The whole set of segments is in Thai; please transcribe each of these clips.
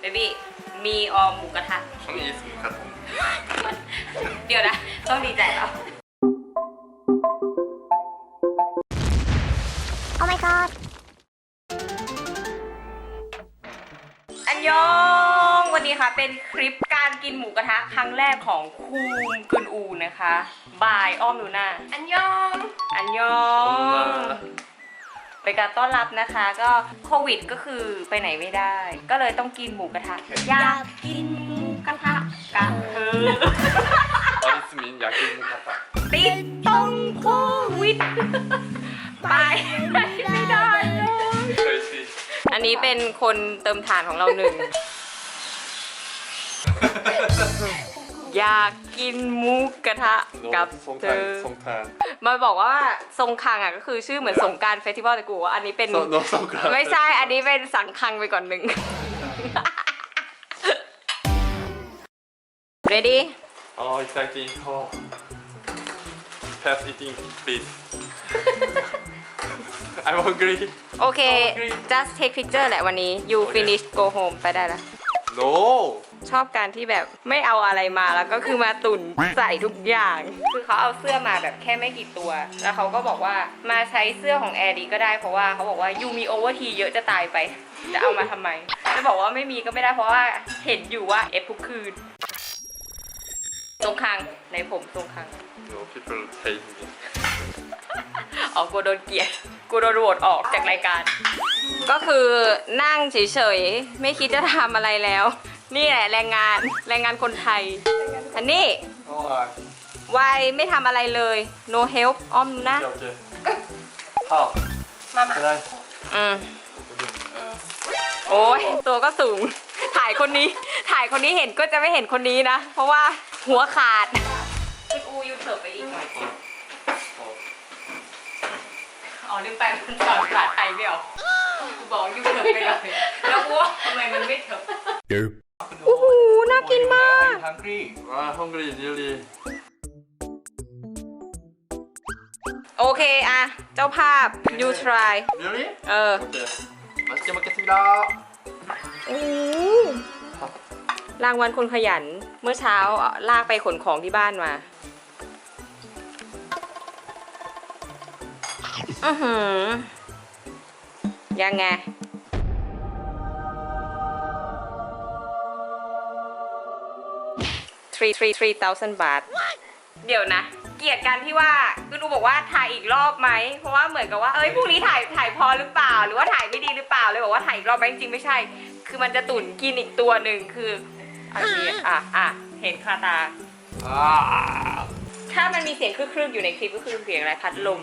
เบบี้มีออมหมูกระทะเขามีสหมูกระทะเดี๋ยวนะ ต้องดีใจแล้ว โอ้ my god อันยอง วันนี้ค่ะเป็นคลิปการกินหมูกระทะครั้งแรกของคูมกุนอูนะคะ บายอ้อมดูหน้าอันยอง อันยอง เป็นการต้อนรับนะคะ ก็โควิดก็คือไปไหนไม่ได้ ก็เลยต้องกินหมูกระทะอยากกินหมูกระทะกันเออตอนสมินอยากกินหมูกระทะติดต้องโควิดไปไม่ได้เลยอันนี้เป็นคนเติมฐานของเราหนึ่ง อยากกินมูกระทะกับทรงเธงอ ทรมาบอกว่าทรงคังอะก็คือชื่อเหมือนสงการเฟสติวัลแต่กูว่าอันนี้เป็นไม่ใช่ อันนี้เป็นสังคังไปก่อนหนึ่งรดดี้อ๋อ exactly พ่อ pass eating please I'm hungry โอเค just take picture แหละวันนี้ you finish go home ไปได้แล้ว No. ชอบการที่แบบไม่เอาอะไรมาแล้วก็คือมาตุนใส่ทุกอย่าง คือเขาเอาเสื้อมาแบบแค่ไม่กี่ตัว แล้วเขาก็บอกว่ามาใช้เสื้อของแอร์ดีก็ได้เพราะว่าเขาบอกว่ายูมีโอเวอร์ทีเยอะจะตายไป จะเอามาทำไม จะบอกว่าไม่มีก็ไม่ได้เพราะว่าเห็นอยู่ว่าเอฟทุกคืนทรงคังในผมทรงคัง No people hate me. อ๋อกูโดนเกลียดกูโดนโหวตออกจากรายการ ก็คือนั่งเฉยๆ ไม่คิดจะทำอะไรแล้ว นี่แหละแรงงานแรงงานคนไทย อันนี้วายไม่ทำอะไรเลย no help อ้อมนะ โอเาวมามาอือโอ้ยตัวก็สูง ถ่ายคนนี้ ถ่ายคนนี้เห็นก็จะไม่เห็นคนนี้นะ เพราะว่าหัวขาดคุณอูยูเถิบไปอีกอ๋อลืมไปมันจอนภาษไทยไม่อ กูบอกยูเถิบไปเลยแล้วกูว่าทำไมมันไม่เถิบโอ้โหน่ากินมาก ทั้งกรีว่าห้งกรีนเยลยโอเคอะเจ้าภาพ you try เยอะเลเออมาเจอมาเก็ที่ดาโอ้รางวัลคนขยันเมื่อเช้าลากไปขนของที่บ้านมาอือหือ ยังไง three three three thousand บาท เดี๋ยวนะ เกลียดกันที่ว่าคือดูบอกว่าถ่ายอีกรอบไหม เพราะว่าเหมือนกับว่า เอ้ยพรุ่งนี้ถ่ายถ่ายพอหรือเปล่า หรือว่าถ่ายไม่ดีหรือเปล่า เลยบอกว่าถ่ายอีกรอบไหมจริงๆไม่ใช่ คือมันจะตุ่นกินอีกตัวหนึ่งคืออันนี้อะอะเห็นคาตา 아. ถ้ามันมีเสียงครึกๆอยู่ในคลิปก็คือเสียงอะไรพัดลม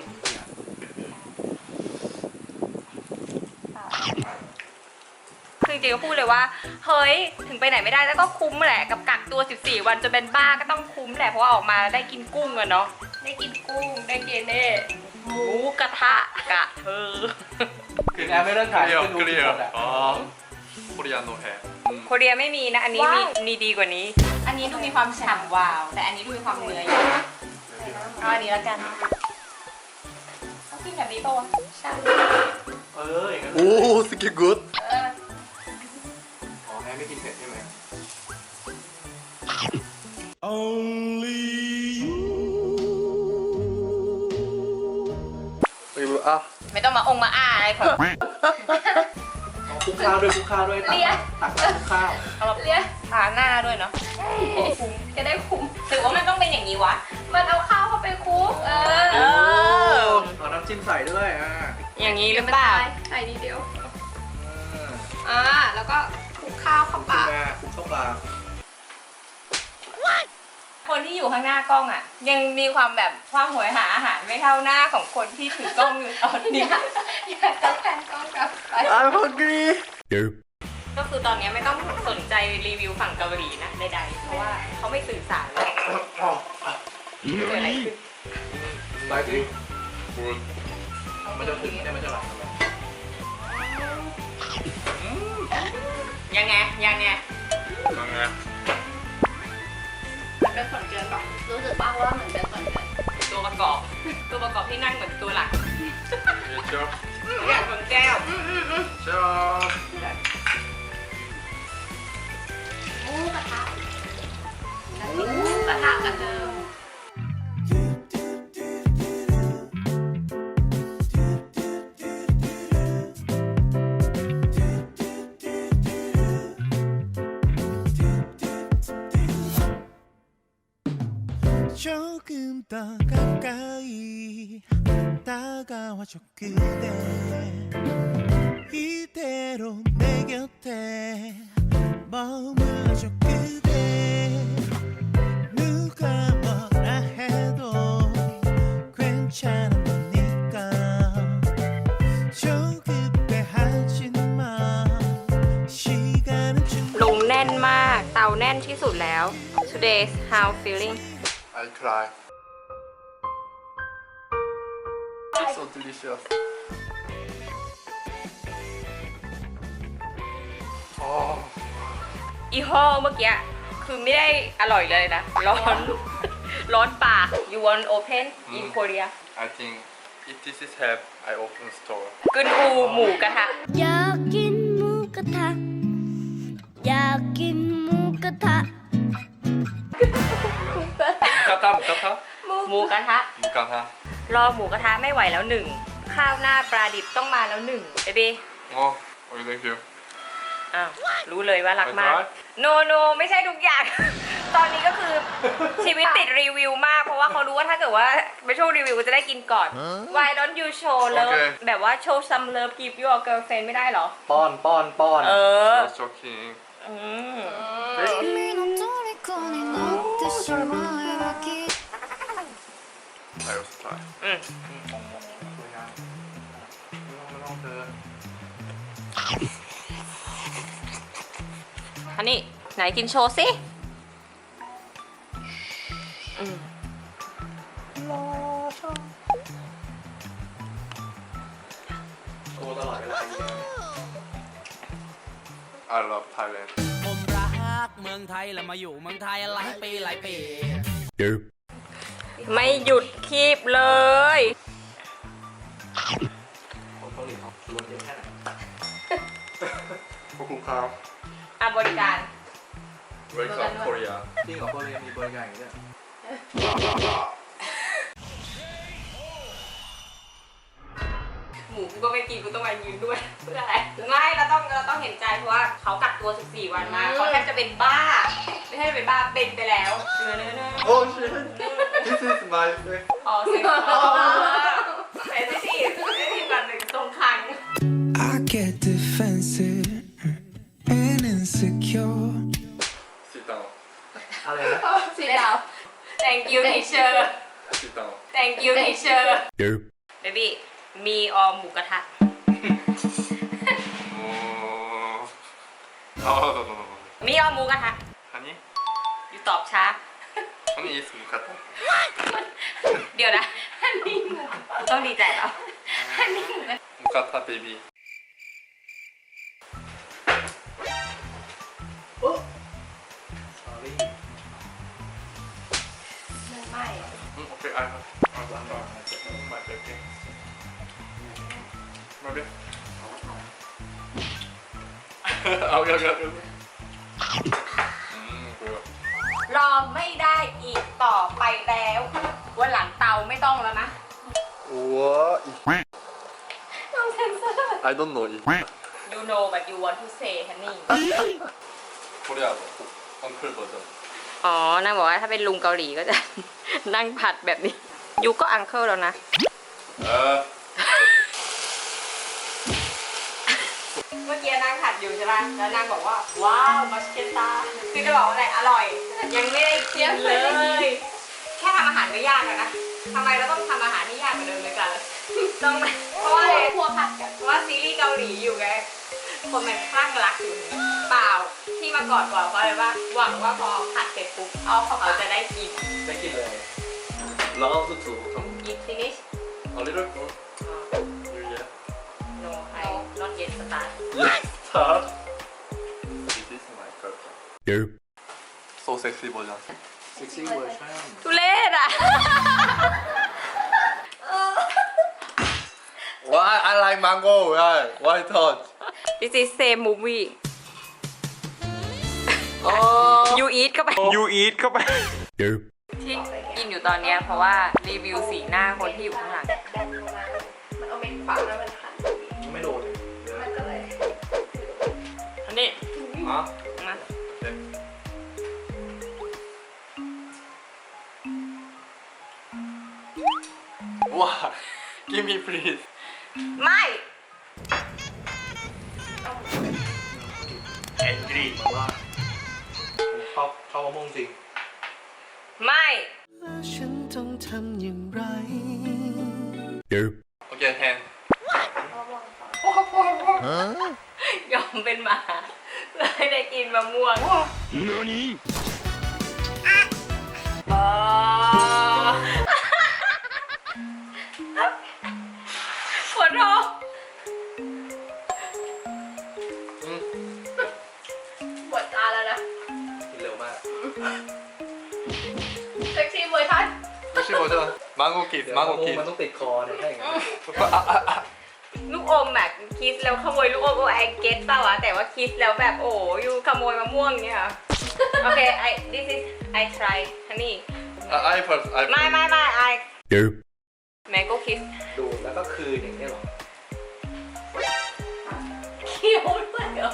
คือจ ริงๆก็พูดเลยว่า เฮ้ย ถึงไปไหนไม่ได้แล้วก็คุ้มแหละ กับกักตัว 14 วันจนเป็นบ้าก็ต้องคุ้มแหละ เพราะว่าออกมาได้กินกุ้งอะเนาะ ได้กินกุ้ง ได้กินเน่หมูกระทะกะเธอ ถึงแอร์ไม่เลิกถ่าย 클리어 ก็ดูทุกคนอะ 클리어. 아. 코리아 노해. 음. โคเรียไม่มีนะ อันนี้มีมีดีกว่านี้ อันนี้ดูมีความฉ่ำวาว แต่อันนี้ดูมีความเนื้ออยู่เอาอันนี้แล้วกันต้องกินแบบนี้ปะวะใช่ เอออย่างนั้น 오 스키 굿. เออ อ๋ Only you อะไม่ต้องมาองมาอ้าอะไรของคุกข้าวด้วยคุกข้าวด้วยตักตักข้าวเอามาเลี้ยทาหน้าด้วยเนาะคุ้มจะได้คุ้มหรือว่ามันต้องเป็นอย่างนี้วะ มันเอาข้าวเข้าไปคุกเอออ อเอาน้ำจิ้มใส่ด้วยอะอย่างนี้หรือเปล่า ใส่นิดเดียว อ่า แล้วก็คลุกข้าวเข้าปาก อ่าคุกข้าวปาก คนที่อยู่ข้างหน้ากล้องอะ ยังมีความแบบความโหยหาอาหารไม่เท่าหน้าของคนที่ถือกล้องอยู่ตอนนี้ อยากจะแพนกล้องกลับไป I'm hungry. ก็คือตอนนี้ไม่ต้องสนใจรีวิวฝั่งเกาหลีนะใดๆเพราะว่าเขาไม่สื่อสารเลยเกิดอะไรขึ้นไปสิ 굿. มันจะถึงเนี่ยมันจะไหลยังไงยังไง ที่นั่งเหมือนตัวหลักชอบอยากของแก้วชอบโหมูกระทะหมูกระทะกันเดิม조금 더 가까이 다가와줘 그대 이대로 내 곁에 머물러줘 그대 누가 뭐라 해도 괜찮은 거니까 조급해하지 마 시간은 충분히 ลุงแน่นมาก เตาแน่นที่สุดแล้ว today's how feeling I try. อีห้อเมื่อกี้คือไม่ได้อร่อยเลยนะ ร้อน ร้อนปาก you want open in Korea I think if this is have I open store กึนอูหมูกระทะ อยากกินหมูกระทะ อยากกินหมูกระทะ กระทะหมูกระทะหมูกระทะ หมูกระทะ รอหมูกระทะไม่ไหวแล้วหนึ่ง ข้าวหน้าปลาดิบต้องมาแล้วหนึ่งเบบี Oh, oh, thank you. อ้าว รู้เลยว่ารักมาก ไม่ใช่ โนโนไม่ใช่ทุกอย่าง ตอนนี้ก็คือชีวิตติดรีวิวมาก เพราะว่าเขารู้ว่าถ้าเกิดว่าไปช่วงรีวิวก็จะได้กินก่อน Why don't you show love โอเค แบบว่า show some love give your girlfriend ไม่ได้เหรอ ป้อนป้อนป้อน เออ Just joking. อืม 君の虜になってしまえばきっ I also try. อืม ไหนกินโชว์สิอืมโชว์ตลอดเวลาจริง I love Thailand. ผมรักเมืองไทยแล้วมาอยู่เมืองไทยหลายปีหลายปีไม่หยุดคีบเลยๆคนเกาหลีเขารวนเยอะแค่ไหน Kokuka. อะบริการ Welcome Korea. จริงเหรอโคเรียมีบริการอย่างนี้ด้วยหมูกูก็ไม่กินกูต้องมายืนด้วยเพื่ออะไรไม่เราต้องเราต้องเห็นใจเพราะว่าเขากักตัว 14 วันมาเขาแทบจะเป็นบ้า ไม่ใช่เป็นบ้าเป็นไปแล้วเนื้อเนื้อเนื้อ Oh shit. This is my face. พอสิเฟสซี่เฟสซี่ก่อนหนึ่งตรงคัง I get defensive and insecure. Sit down. อะไรนะ สีดาว thank you teacher Sit down. thank you teacher baby มีออมหมูกระทะ Oh. Oh, no, no, no, no. มีออมหมูกระทะ Honey? อยู่ตอบช้า Honey is mukata. เดี๋ยวนะอันนี้หมูต้องดีใจแล้วอันนี้หมูกระทะ Mukata baby. ส I have. I've done that. My baby. My baby. เอาเยอะๆลอไม่ได้อีกต่อไปแล้ววันหลังเตาไม่ต้องแล้วนะโอ้โต้องเซนเซอร์ไอ้ don't know. You know but you want to say honey 코리아 언클 버 전. อ๋อนางบอกว่าถ้าเป็นลุงเกาหลีก็จะ นั่งผัดแบบนี้ยูก็อังเคิลแล้วนะ Uh, เมื่อกี้นางผัดอยู่ใช่ป่ะแล้วนางบอกว่า ว้าวมัสเกตาคือจะบอกว่าอะไรอร่อย ยังไม่ได้กินเลย แค่ทำอาหารก็ยากแล้วนะทำไมเราต้องทำอาหารที่ยากกว่าเดิมเลยกันต้องเพราะว่าอะไรครัวผัดกันเพราะว่าซีรีส์เกาหลีอยู่ไง คนมันคลั่งรักอยู่เปล่าที่มาก่อนก่อนเพราะอะไรว่าหวังว่าพอผัดเสร็จปุ๊บเอาเขาจะได้กิน ได้กินเลย love to come. กินฟินิช A little more. You yeah. no I not yet start Yes, start. This is my girlfriend. So sexy version. เซ็กซี่เวอร์ชันทุเรศอะ Why I like mango? Why? Why touch? This is same movie Oh. you eat เข้าไป You eat เข้าไป ที่กินอยู่ตอนเนี้ยเพราะว่ารีวิวสีหน้าคนที่อยู่ข้างหลัง มันเอาเม็ดขวางแล้วมันขันไม่โดนมันก็เลยอันนี้อ๋อมาว้า give me please ไม่ แอนกรีมาว่าผมชอบชอบมะม่วงจริง ไม่ แล้วฉันต้องทำอย่างไร โอเคแฮนยอมเป็นหมาเลยได้กินมะม่วงอ๋ นไม่ใช่โบเจอร์มังโกกิดมังโกมะม่วกิงมันต้องติดคอเนี่ยถ้าอย่างนั้นลูกอมแบบคิสแล้วขโมยลูกอมโอไอเก็ตเปล่าวะแต่ว่าคิสแล้วแบบโอ้อยู่ขโมยมะม่วงเนี่ยเหรอโอเค I this is I try honey ไอ first I ไม่ไม่ไม่ I mango kiss ดูแล้วก็คืนอย่างนี้หรอเคี้ยวด้วยเหรอ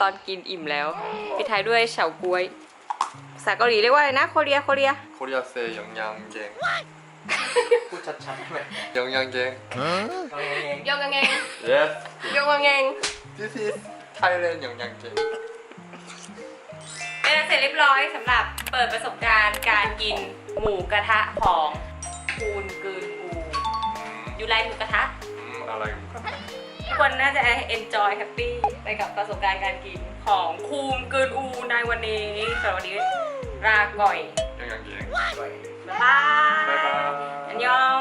ตอนกินอิ่มแล้วปิดท้ายด้วยเฉาก๊วยภาษาเกาหลีเรียกว่าอะไรนะ โคเรีย โคเรีย Korea say 영양갱 พูดชัดๆไหม 영양갱 เอาเอง ยองกังเงง yes ยองกังเงง this is Thailand 영양갱 เป็นอันเสร็จเรียบร้อยสำหรับเปิดประสบการณ์การกินหมูกระทะของคูนกืนอูยูไลหมูกระทะ 음 I like ทุกคนน่าจะ enjoy happy ไปกับประสบการณ์การกินของคูมเกืนอูในวันนี้สำหรับวันนี้ราก่อยยังยังยังบายบายอันยอง